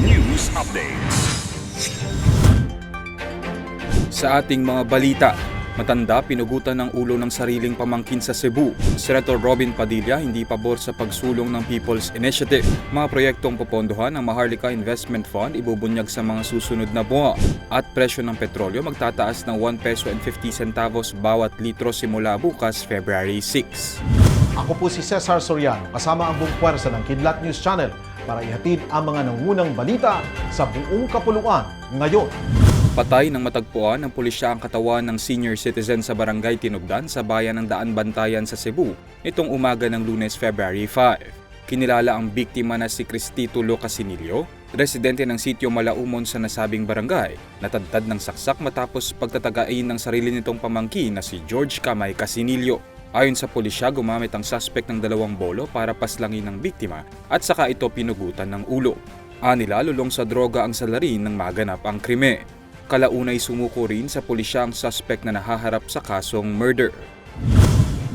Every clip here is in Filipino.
News Updates. Sa ating mga balita, matanda pinugutan ng ulo ng sariling pamangkin sa Cebu. Senator Robin Padilla hindi pabor sa pagsulong ng People's Initiative. Mga proyektong popondohan ng Maharlika Investment Fund ibubunyag sa mga susunod na buwan. At presyo ng petrolyo magtataas ng 1 peso and 50 centavos bawat litro simula bukas February 6. Ako po si Cesar Soriano, kasama ang buong puwersa ng Kidlat News Channel para ihatid ang mga nangunang balita sa buong kapuluan ngayon. Patay ng matagpuan ng pulisya ang katawan ng senior citizen sa barangay Tinugdan sa bayan ng Daan Bantayan sa Cebu nitong umaga ng lunes February 5. Kinilala ang biktima na si Cristitulo Casinilio, residente ng sitio Malaumon sa nasabing barangay, natadtad ng saksak matapos pagtatagain ng sarili nitong pamangkin na si George Kamay Casinilio. Ayon sa pulisya, gumamit ang suspect ng dalawang bolo para paslangin ng biktima at saka ito pinugutan ng ulo. Anila lulong sa droga ang salarin nang maganap ang krime. Kalaunay sumuko rin sa pulisya ang suspect na nahaharap sa kasong murder.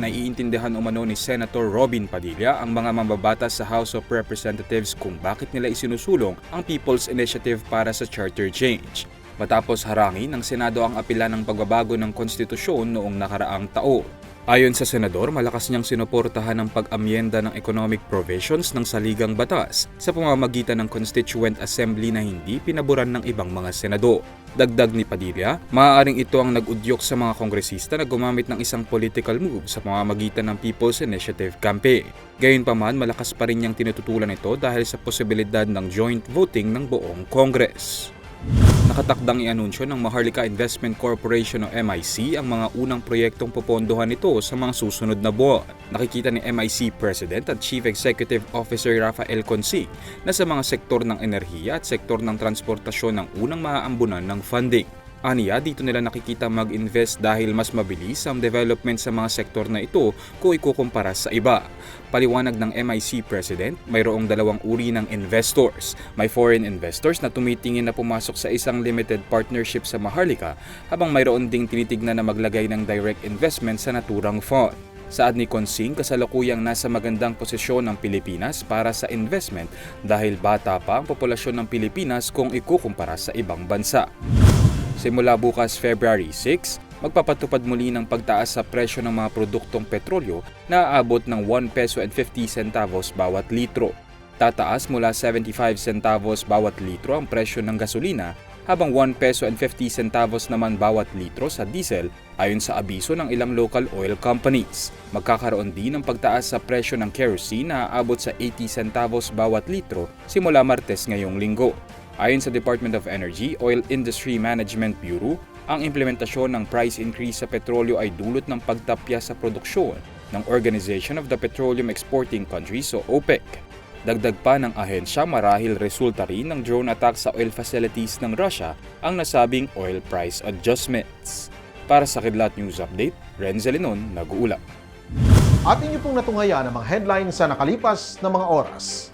Naiintindihan umano ni Senator Robin Padilla ang mga mambabatas sa House of Representatives kung bakit nila isinusulong ang People's Initiative para sa charter change. Matapos harangin ng Senado ang apela ng pagbabago ng konstitusyon noong nakaraang taon. Ayon sa senador, malakas niyang sinuportahan ang pag-amyenda ng economic provisions ng saligang batas sa pamamagitan ng Constituent Assembly na hindi pinaboran ng ibang mga senador. Dagdag ni Padilla, maaaring ito ang nag-udyok sa mga kongresista na gumamit ng isang political move sa pamamagitan ng People's Initiative Campaign. Gayunpaman, malakas pa rin niyang tinututulan ito dahil sa posibilidad ng joint voting ng buong Congress. Nakatakdang ianunsyo ng Maharlika Investment Corporation o MIC ang mga unang proyektong popondohan nito sa mga susunod na buwan. Nakikita ni MIC President at Chief Executive Officer Rafael Consig na sa mga sektor ng enerhiya at sektor ng transportasyon ng unang maaambunan ng funding. Aniya, dito nila nakikita mag-invest dahil mas mabilis ang development sa mga sektor na ito kung ikukumpara sa iba. Paliwanag ng MIC President, mayroong dalawang uri ng investors. May foreign investors na tumitingin na pumasok sa isang limited partnership sa Maharlika, habang mayroon ding tinitignan na maglagay ng direct investment sa naturang fund. Saad ni Consing, kasalukuyang nasa magandang posisyon ng Pilipinas para sa investment dahil bata pa ang populasyon ng Pilipinas kung ikukumpara sa ibang bansa. Simula bukas February 6, magpapatupad muli ng pagtaas sa presyo ng mga produktong petrolyo na aabot ng 1 peso and 50 centavos bawat litro. Tataas mula 75 centavos bawat litro ang presyo ng gasolina habang 1 peso and 50 centavos naman bawat litro sa diesel ayon sa abiso ng ilang local oil companies. Magkakaroon din ng pagtaas sa presyo ng kerosene na aabot sa 80 centavos bawat litro simula Martes ngayong linggo. Ayon sa Department of Energy, Oil Industry Management Bureau, ang implementasyon ng price increase sa petrolyo ay dulot ng pagtapya sa produksyon ng Organization of the Petroleum Exporting Countries o OPEC. Dagdag pa ng ahensya marahil resulta rin ng drone attack sa oil facilities ng Russia ang nasabing oil price adjustments. Para sa Kidlat News Update, Renzel Linon, nag-uulap. At inyo pong natunghaya ang mga headlines sa nakalipas na mga oras.